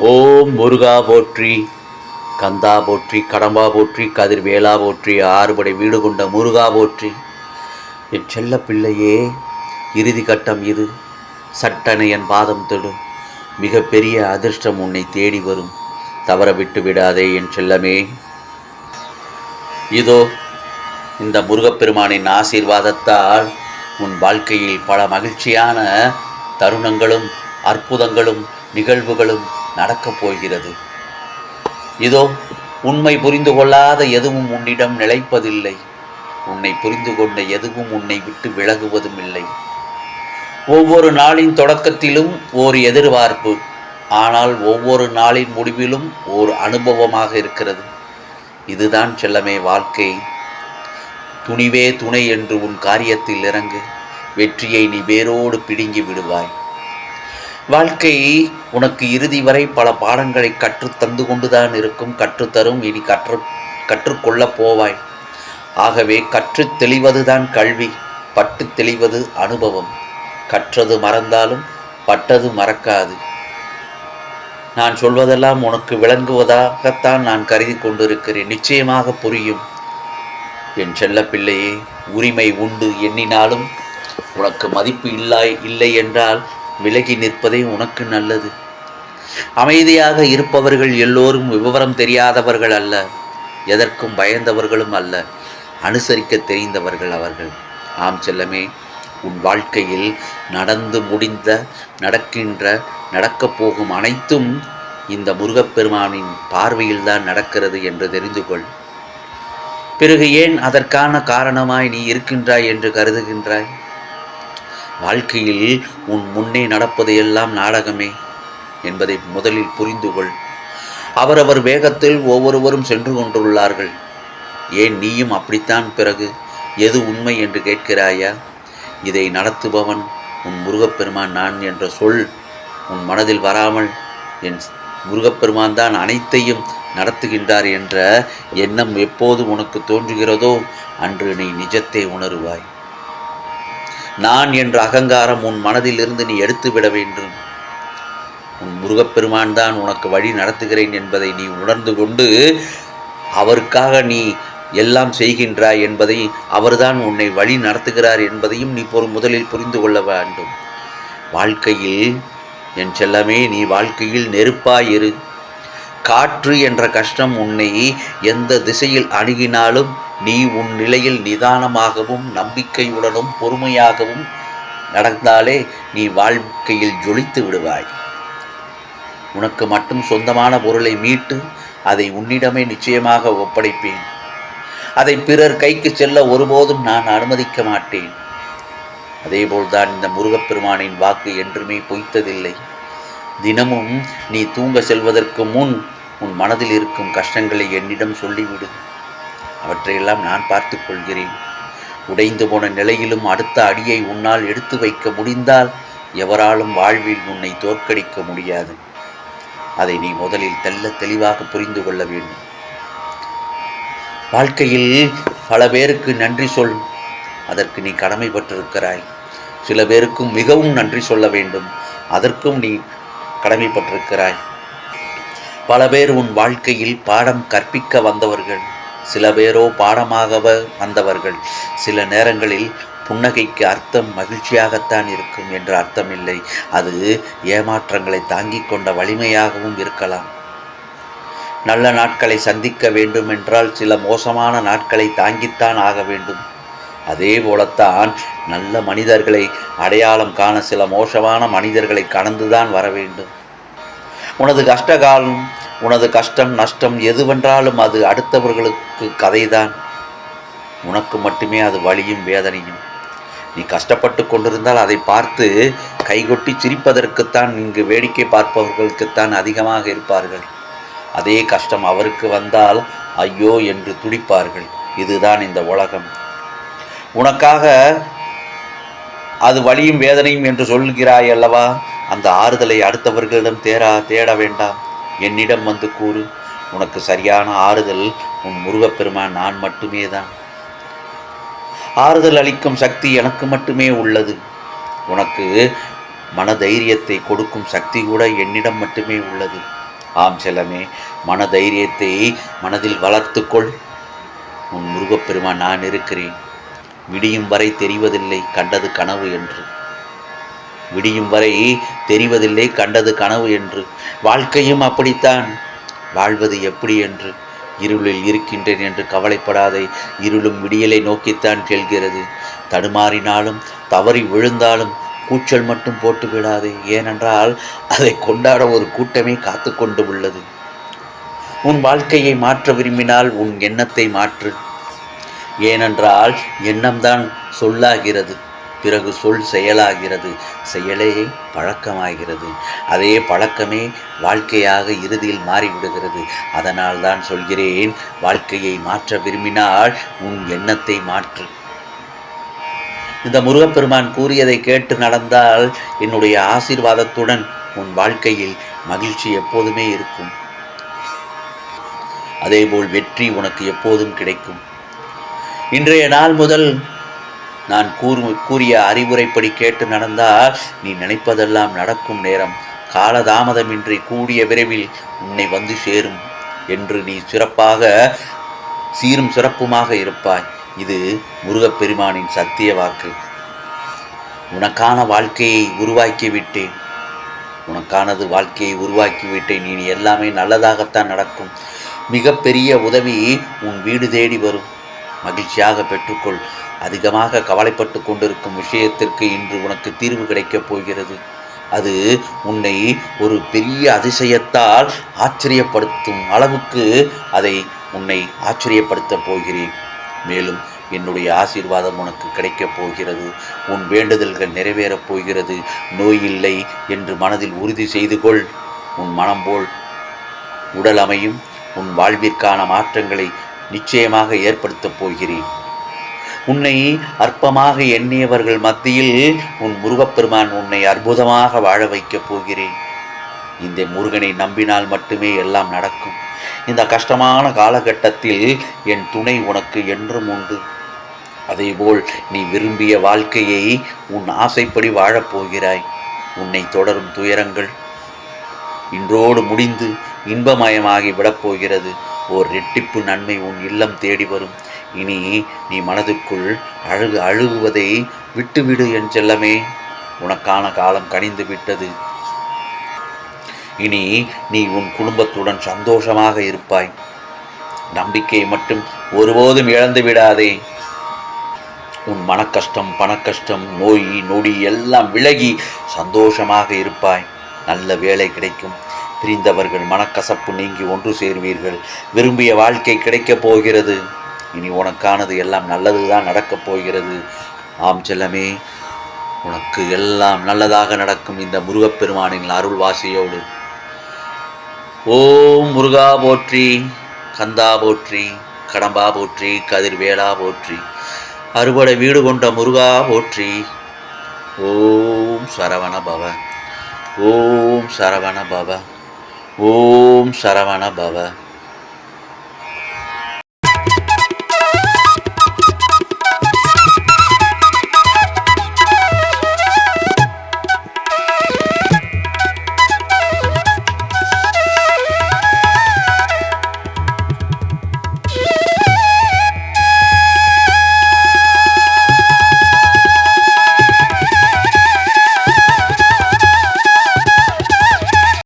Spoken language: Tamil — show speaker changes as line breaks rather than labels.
ஓம் முருகா போற்றி கந்தா போற்றி கடம்பா போற்றி கதிர்வேலா போற்றி ஆறுபடை வீடு கொண்ட முருகா போற்றி. என் செல்ல பிள்ளையே இறுதி கட்டம் இது. சட்டனை என் பாதம் தொடு. மிகப்பெரிய அதிர்ஷ்டம் உன்னை தேடி வரும். தவற விட்டு விடாதே என் செல்லமே. இதோ இந்த முருகப்பெருமானின் ஆசீர்வாதத்தால் உன் வாழ்க்கையில் பல மகிழ்ச்சியான தருணங்களும் அற்புதங்களும் நிகழ்வுகளும் நடக்கப் போகிறது. இதோ உண்மை புரிந்து கொள்ளாத எதுவும் உன்னிடம் நிலைப்பதில்லை. உன்னை புரிந்து கொண்ட எதுவும் உன்னை விட்டு விலகுவதும் இல்லை. ஒவ்வொரு நாளின் தொடக்கத்திலும் ஓர் எதிர்பார்ப்பு ஆனால் ஒவ்வொரு நாளின் முடிவிலும் ஓர் அனுபவமாக இருக்கிறது. இதுதான் செல்லமே வாழ்க்கை. துணிவே துணை என்று உன் காரியத்தில் இறங்கு. வெற்றியை நீ வேரோடு பிடுங்கி விடுவாய். வாழ்க்கை உனக்கு இறுதி வரை பல பாடங்களை கற்றுத் தந்து கொண்டுதான் இருக்கும் கற்றுத்தரும் இனி கற்று கற்றுக்கொள்ளப் போவாய். ஆகவே கற்றுத் தெளிவதுதான் கல்வி பட்டு தெளிவது அனுபவம். கற்றது மறந்தாலும் பட்டது மறக்காது. நான் சொல்வதெல்லாம் உனக்கு விளங்குவதாகத்தான் நான் கருதி கொண்டிருக்கிறேன். நிச்சயமாக புரியும். என் செல்ல பிள்ளையே உரிமை உண்டு எண்ணினாலும் உனக்கு மதிப்பு இல்லாய் இல்லை என்றால் விலகி நிற்பதே உனக்கு நல்லது. அமைதியாக இருப்பவர்கள் எல்லோரும் விவரம் தெரியாதவர்கள் அல்ல எதற்கும் பயந்தவர்களும் அல்ல அனுசரிக்க தெரிந்தவர்கள் அவர்கள். ஆம் செல்லமே உன் வாழ்க்கையில் நடந்து முடிந்த நடக்கின்ற நடக்கப் போகும் அனைத்தும் இந்த முருகப்பெருமானின் பார்வையில்தான் நடக்கிறது என்று தெரிந்து கொள். பிறகு ஏன் அதற்கான காரணமாய் நீ இருக்கின்றாய் என்று கருதுகின்றாய்? வாழ்க்கையில் உன் முன்னே நடப்பது எல்லாம் நாடகமே என்பதை முதலில் புரிந்து கொள். அவரவர் வேகத்தில் ஒவ்வொருவரும் சென்று கொண்டுள்ளார்கள். ஏன் நீயும் அப்படித்தான் பிறகு? எது உண்மை என்று கேட்கிறாயா? இதை நடத்துபவன் உன் முருகப்பெருமான் நான் என்ற சொல் உன் மனதில் வராமல் என் முருகப்பெருமான் தான் அனைத்தையும் நடத்துகின்றார் என்ற எண்ணம் எப்போது உனக்கு தோன்றுகிறதோ அன்று நீ நிஜத்தை உணருவாய். நான் என்ற அகங்காரம் உன் மனதிலிருந்து நீ எடுத்துவிட வேண்டும். உன் முருகப்பெருமான் தான் உனக்கு வழி நடத்துகிறேன் என்பதை நீ உணர்ந்து கொண்டு அவருக்காக நீ எல்லாம் செய்கின்றாய் என்பதை அவர்தான் உன்னை வழி நடத்துகிறார் என்பதையும் நீ பொறு முதலில் புரிந்து கொள்ள வேண்டும். வாழ்க்கையில் என் செல்லமே நீ வாழ்க்கையில் நெருப்பாயிரு காற்று என்ற கஷ்டம் உன்னை எந்த திசையில் அணுகினாலும் நீ உன் நிலையில் நிதானமாகவும் நம்பிக்கையுடனும் பொறுமையாகவும் நடந்தாலே நீ வாழ்க்கையில் ஜொலித்து விடுவாய். உனக்கு மட்டும் சொந்தமான பொருளை மீட்டு அதை உன்னிடமே நிச்சயமாக ஒப்படைப்பேன். அதை பிறர் கைக்கு செல்ல ஒருபோதும் நான் அனுமதிக்க மாட்டேன். அதேபோல்தான் இந்த முருகப்பெருமானின் வாக்கு என்றுமே பொய்த்ததில்லை. தினமும் நீ தூங்க செல்வதற்கு முன் உன் மனதில் இருக்கும் கஷ்டங்களை என்னிடம் சொல்லிவிடு. அவற்றையெல்லாம் நான் பார்த்து கொள்கிறேன். உடைந்து போன நிலையிலும் அடுத்த அடியை உன்னால் எடுத்து வைக்க முடிந்தால் எவராலும் வாழ்வில் உன்னை தோற்கடிக்க முடியாது. அதை நீ முதலில் தெல்ல தெளிவாக புரிந்து கொள்ள வேண்டும். வாழ்க்கையில் பல பேருக்கு நன்றி சொல். அதற்கு நீ கடமைப்பட்டிருக்கிறாய். சில பேருக்கும் மிகவும் நன்றி சொல்ல வேண்டும். அதற்கும் நீ கடமைப்பட்டிருக்கிறாய். பல பேர் உன் வாழ்க்கையில் பாடம் கற்பிக்க வந்தவர்கள் சில பேரோ பாடமாக வந்தவர்கள் சில நேரங்களில் புன்னகைக்கு அர்த்தம் மகிழ்ச்சியாகத்தான் இருக்கும் என்ற அர்த்தம் இல்லை அது ஏமாற்றங்களை தாங்கிக் கொண்ட வலிமையாகவும் இருக்கலாம். நல்ல நாட்களை சந்திக்க வேண்டும் என்றால் சில மோசமான நாட்களை தாங்கித்தான் ஆக வேண்டும். அதே போலத்தான் நல்ல மனிதர்களை அடையாளம் காண சில மோசமான மனிதர்களை கடந்துதான் வர வேண்டும். உனது கஷ்டகாலம் உனது கஷ்டம் நஷ்டம் எதுவென்றாலும் அது அடுத்தவர்களுக்கு கதைதான். உனக்கு மட்டுமே அது வழியும் வேதனையும். நீ கஷ்டப்பட்டு கொண்டிருந்தால் அதை பார்த்து கைகொட்டி சிரிப்பதற்குத்தான் இங்கு வேடிக்கை பார்ப்பவர்களுக்குத்தான் அதிகமாக இருப்பார்கள். அதே கஷ்டம் அவருக்கு வந்தால் ஐயோ என்று துடிப்பார்கள். இதுதான் இந்த உலகம். உனக்காக அது வலியும் வேதனையும் என்று சொல்கிறாய் அல்லவா? அந்த ஆறுதலை அடுத்தவர்களிடம் தேரா தேட வேண்டாம். என்னிடம் வந்து கூறு. உனக்கு சரியான ஆறுதல் உன் முருகப்பெருமான் நான் மட்டுமே தான் ஆறுதல் அளிக்கும் சக்தி எனக்கு மட்டுமே உள்ளது. உனக்கு மன தைரியத்தை கொடுக்கும் சக்தி கூட என்னிடம் மட்டுமே உள்ளது. ஆம் செல்லமே மன தைரியத்தை மனதில் வளர்த்துக்கொள். உன் முருகப்பெருமான் நான் இருக்கிறேன். விடியும் வரை தெரிவதில்லை கண்டது கனவு என்று. விடியும் வரை தெரிவதில்லை கண்டது கனவு என்று. வாழ்க்கையும் அப்படித்தான். வாழ்வது எப்படி என்று. இருளில் இருக்கின்றேன் என்று கவலைப்படாதே. இருளும் விடியலை நோக்கித்தான் செல்கிறது. தடுமாறினாலும் தவறி விழுந்தாலும் கூச்சல் மட்டும் போட்டு விடாதே ஏனென்றால் அதை கொண்டாட ஒரு கூட்டமே காத்து கொண்டு உள்ளது. உன் வாழ்க்கையை மாற்ற விரும்பினால் உன் எண்ணத்தை மாற்று. ஏனென்றால் எண்ணம்தான் சொல்லாகிறது. பிறகு சொல் செயலாகிறது. செயலே பழக்கமாகிறது. அதே பழக்கமே வாழ்க்கையாக இறுதியில் மாறிவிடுகிறது. அதனால் தான் சொல்கிறேன் வாழ்க்கையை மாற்ற விரும்பினால் உன் எண்ணத்தை மாற்று. இந்த முருகப்பெருமான் கூறியதை கேட்டு நடந்தால் என்னுடைய ஆசீர்வாதத்துடன் உன் வாழ்க்கையில் மகிழ்ச்சி எப்போதுமே இருக்கும். அதேபோல் வெற்றி உனக்கு எப்போதும் கிடைக்கும். இன்றைய நாள் முதல் நான் கூறு கூறிய அறிவுரைப்படி கேட்டு நடந்தால் நீ நினைப்பதெல்லாம் நடக்கும் நேரம். காலதாமதமின்றி கூடிய விரைவில் உன்னை வந்து சேரும் என்று நீ சிறப்பாக சீரும் சிறப்புமாக இருப்பாய். இது முருகப்பெருமானின் சத்திய வாக்கு. உனக்கான வாழ்க்கையை உருவாக்கி விட்டேன் உனக்கானது வாழ்க்கையை உருவாக்கி விட்டேன் நீ எல்லாமே நல்லதாகத்தான் நடக்கும். மிகப்பெரிய உதவி உன் வீடு தேடி வரும். மகிழ்ச்சியாக பெற்றுக்கொள். அதிகமாக கவலைப்பட்டு கொண்டிருக்கும் விஷயத்திற்கு இன்று உனக்கு தீர்வு கிடைக்கப் போகிறது. அது உன்னை ஒரு பெரிய அதிசயத்தால் ஆச்சரியப்படுத்தும் அளவுக்கு அதை உன்னை ஆச்சரியப்படுத்தப் போகிறேன். மேலும் என்னுடைய ஆசீர்வாதம் உனக்கு கிடைக்கப் போகிறது. உன் வேண்டுதல்கள் நிறைவேறப் போகிறது. நோய் இல்லை என்று மனதில் உறுதி செய்து கொள். உன் மனம் போல் உடல் அமையும். உன் வாழ்விற்கான மாற்றங்களை நிச்சயமாக ஏற்படுத்தப் போகிறேன். உன்னை அற்பமாக எண்ணியவர்கள் மத்தியில் உன் முருகப்பெருமான் உன்னை அற்புதமாக வாழ வைக்கப் போகிறேன். இந்த முருகனை நம்பினால் மட்டுமே எல்லாம் நடக்கும். இந்த கஷ்டமான காலகட்டத்தில் என் துணை உனக்கு என்றும் உண்டு. அதேபோல் நீ விரும்பிய வாழ்க்கையை உன் ஆசைப்படி வாழப்போகிறாய் உன்னை தொடரும் துயரங்கள் இன்றோடு முடிந்து இன்பமயமாகி விடப்போகிறது ஓர் ரெட்டிப்பு நன்மை உன் இல்லம் தேடி வரும். இனி நீ மனதுக்குள் அழுகு அழுகுவதை விட்டுவிடு என் செல்லமே. உனக்கான காலம் கனிந்து விட்டது. இனி நீ உன் குடும்பத்துடன் சந்தோஷமாக இருப்பாய். நம்பிக்கையை மட்டும் ஒருபோதும் இழந்து விடாதே. உன் மனக்கஷ்டம் பணக்கஷ்டம் நோய் நொடி எல்லாம் விலகி சந்தோஷமாக இருப்பாய். நல்ல வேலை கிடைக்கும். பிரிந்தவர்கள் மனக்கசப்பு நீங்கி ஒன்று சேர்வீர்கள். விரும்பிய வாழ்க்கை கிடைக்கப் போகிறது. இனி உனக்கானது எல்லாம் நல்லது தான் நடக்கப் போகிறது. ஆம் செல்லமே உனக்கு எல்லாம் நல்லதாக நடக்கும் இந்த முருகப்பெருமானின் அருள் வாசியோடு ஓம் முருகா போற்றி கந்தா போற்றி கடம்பா போற்றி கதிர்வேலா போற்றி அறுபடை வீடு கொண்ட முருகா போற்றி. ஓம் சரவண பவ ஓம் சரவண பவ. ஓம் சரவண பவ.